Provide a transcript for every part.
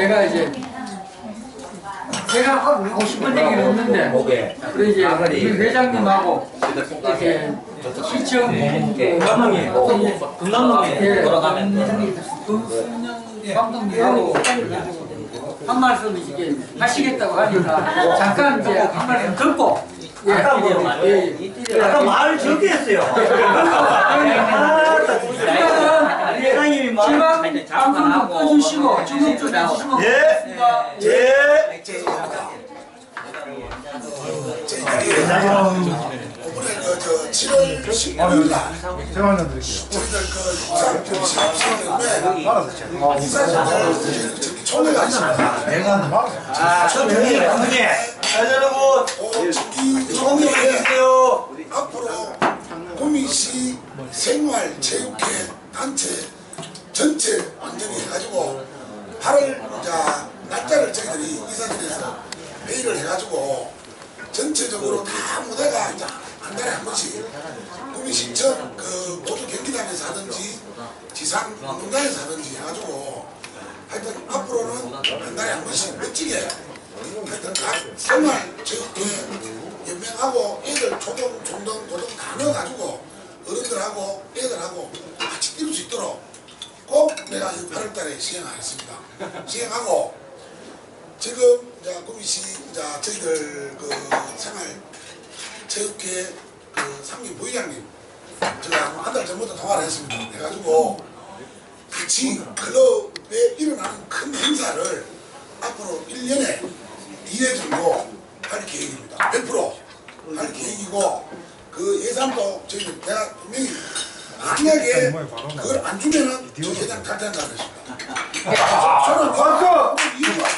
제가 이제 제가 하고 싶은 얘기는 없는데. 우리 이제 우리 회장님하고 이렇게 시청 금남동에 금남동에 돌아가면 감독님하고 한 말씀 이렇게 하시겠다고 하니까 잠깐 이제 한 말씀 듣고. 예, 아까 뭐 예, 예. 아까 말 저기 했어요. 일단은 회장님이 말 방송도 꺼주시고 중국 좀 해주시면 예. 예. 그저 7월 19일 날 제가 한잔 드릴게요. 저희들 그 실험실에 알아서 제가. 저기 총회가 있습니다. 내가 한잔 말아서. 아, 선생님, 선생님. 여러분, 이 조금 해주세요. 앞으로 구미시 생활체육회 단체 전체 완전히 해가지고 8월 자 날짜를 저희들이 이사진에서 회의를 해가지고 전체적으로 다 무대가 이제 한 달에 한 번씩 구미시청 그 모두 경기장에서 하든지 지상 운동장에서 하든지 해가지고 하여튼 앞으로는 한 달에 한 번씩 멋지게 하여튼 각 생활 체육회 연맹하고 애들 초등, 중등, 고등 다 넣어가지고 어른들하고 애들하고 같이 뛸 수 있도록 꼭 내가 8월 달에 시행하겠습니다. 시행하고 지금 이제 구미시 이제 저희들 그 생활 체육회 그 상임 부회장님 제가 한 달 전부터 통화를 했습니다. 해가지고 같이 클럽에 일어나는 큰 행사를 앞으로 1년에 2회 정도 할 계획입니다. 100%할 계획이고 그 예산도 저희들 내가 분명히 만약에 그걸 안 주면은 저 회장 탈퇴한다고 그랬습니다. 저는 박수! 이유가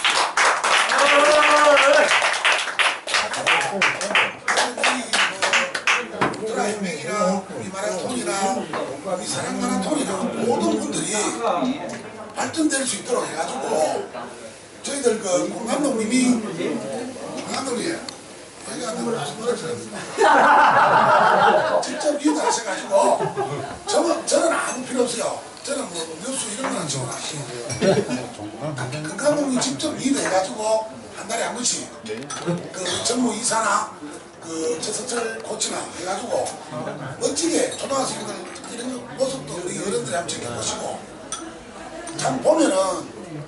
드라이빙이나 우리 마라톤이나 우리 사랑 마라톤이나 모든 분들이 발전될 수 있도록 해가지고 저희들 그 공감독님이 공감독님 여기 앉는 걸 무슨 노래 들었습니다. 직접 위에다 하셔가지고 저는, 저는 없어요. 뭐 뉴스 이런 거는 해요. 그 감독님 직접 리드 해가지고 한 달에 한 번씩 그 전무 이사나 그 최서철 코치나 해가지고 멋지게 초등학생들 이런 모습도 우리 어른들이 한번 지켜보시고 참 보면은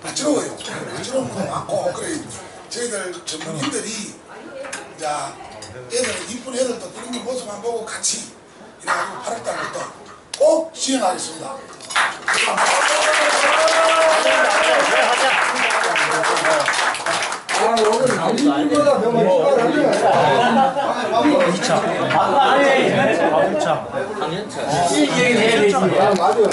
부끄러워요. 부끄러운 거 많고 그래 저희들 전문인들이 이제 애들 이쁜 애들도 이런 거 모습만 보고 같이 이래가지고 8월달부터 꼭 시행하겠습니다. 아, 오늘 남들보다 너무 아니, 당연차. 이 얘기를 해야 되지. 아, 맞아요.